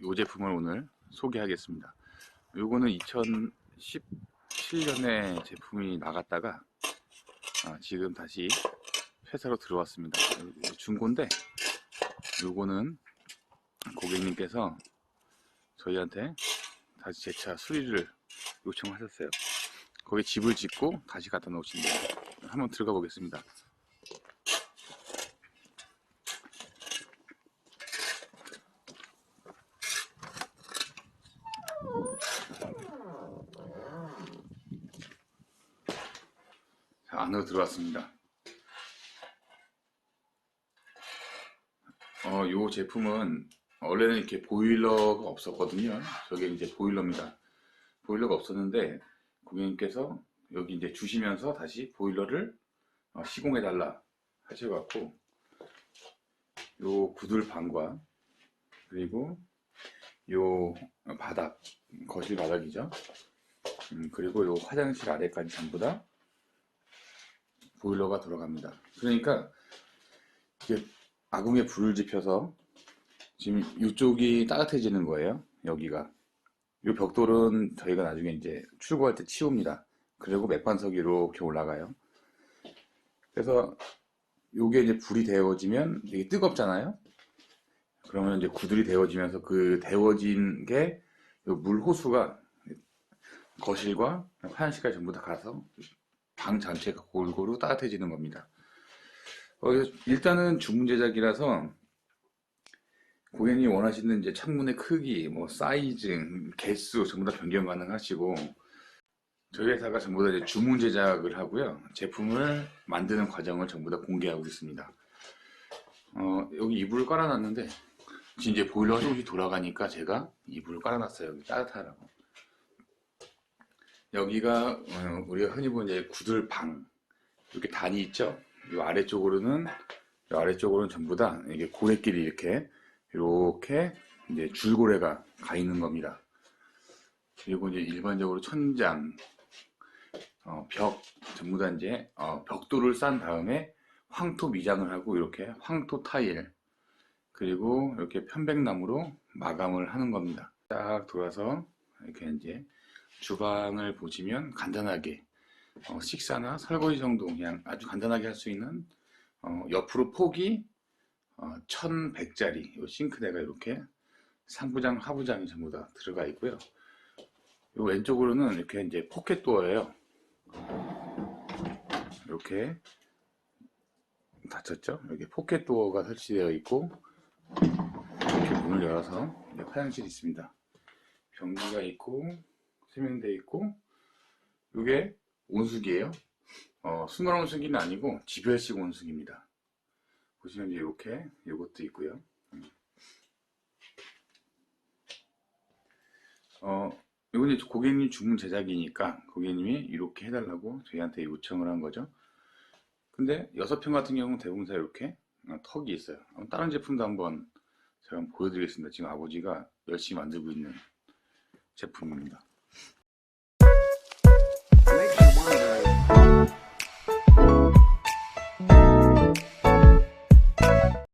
이 제품을 오늘 소개하겠습니다. 요거는 2017년에 제품이 나갔다가 아, 지금 다시 회사로 들어왔습니다. 중고인데 요거는 고객님께서 저희한테 다시 제 차 수리를 요청하셨어요. 거기 집을 짓고 다시 갖다 놓으신대요. 한번 들어가 보겠습니다. 안으로 들어왔습니다. 어, 요 제품은 원래는 이렇게 보일러가 없었거든요. 저게 이제 보일러입니다. 보일러가 없었는데 고객님께서 여기 이제 주시면서 다시 보일러를 어, 시공해 달라 하셔갖고 요 구들방과 그리고 요 바닥 거실 바닥이죠. 음, 그리고 요 화장실 아래까지 전부 다 보일러가 들어갑니다. 그러니까 이게 아궁에 불을 지펴서 지금 이쪽이 따뜻해지는 거예요. 여기가. 이 벽돌은 저희가 나중에 이제 출고할 때 치웁니다. 그리고 맥반석이 이렇게 올라가요. 그래서 요게 이제 불이 데워지면 이게 뜨겁잖아요. 그러면 이제 구들이 데워지면서 그 데워진 게 물 호수가 거실과 화장실까지 전부 다 가서 방 전체가 골고루 따뜻해지는 겁니다. 어, 일단은 주문 제작이라서 고객님이 원하시는 이제 창문의 크기, 뭐 사이즈, 개수 전부 다 변경 가능하시고 저희 회사가 전부 다 이제 주문 제작을 하고요. 제품을 만드는 과정을 전부 다 공개하고 있습니다. 어, 여기 이불을 깔아놨는데 이제 보일러가 조금씩 돌아가니까 제가 이불을 깔아놨어요. 여기 따뜻하라고. 여기가 어, 우리가 흔히 보는 이제 구들방 이렇게 단이 있죠. 이 아래쪽으로는 이 아래쪽으로는 전부 다 이게 고래끼리 이렇게 이렇게 이제 줄고래가 가 있는 겁니다. 그리고 이제 일반적으로 천장, 어, 벽 전부 다 이제 어, 벽돌을 싼 다음에 황토 미장을 하고 이렇게 황토 타일 그리고 이렇게 편백나무로 마감을 하는 겁니다. 딱 돌아서 이렇게 이제 주방을 보시면 간단하게 어, 식사나 설거지 정도 그냥 아주 간단하게 할 수 있는 어, 옆으로 폭이 어, 1100짜리 요 싱크대가 이렇게 상부장 하부장이 전부 다 들어가 있고요. 요 왼쪽으로는 이렇게 이제 포켓 도어예요. 이렇게 닫혔죠? 여기 포켓 도어가 설치되어 있고 이렇게 문을 열어서 화장실이 있습니다. 변기가 있고 세면대 있고 이게 온수기예요. 어, 순간 온수기는 아니고 지별식 온수기입니다. 보시면 이제 이렇게 이것도 있고요. 음. 어, 이건 이제 고객님 주문 제작이니까 고객님이 이렇게 해달라고 저희한테 요청을 한 거죠. 근데 여섯 평 같은 경우는 대부분 다 이렇게 어, 턱이 있어요. 다른 제품도 한번 제가 한번 보여드리겠습니다. 지금 아버지가 열심히 만들고 있는 제품입니다.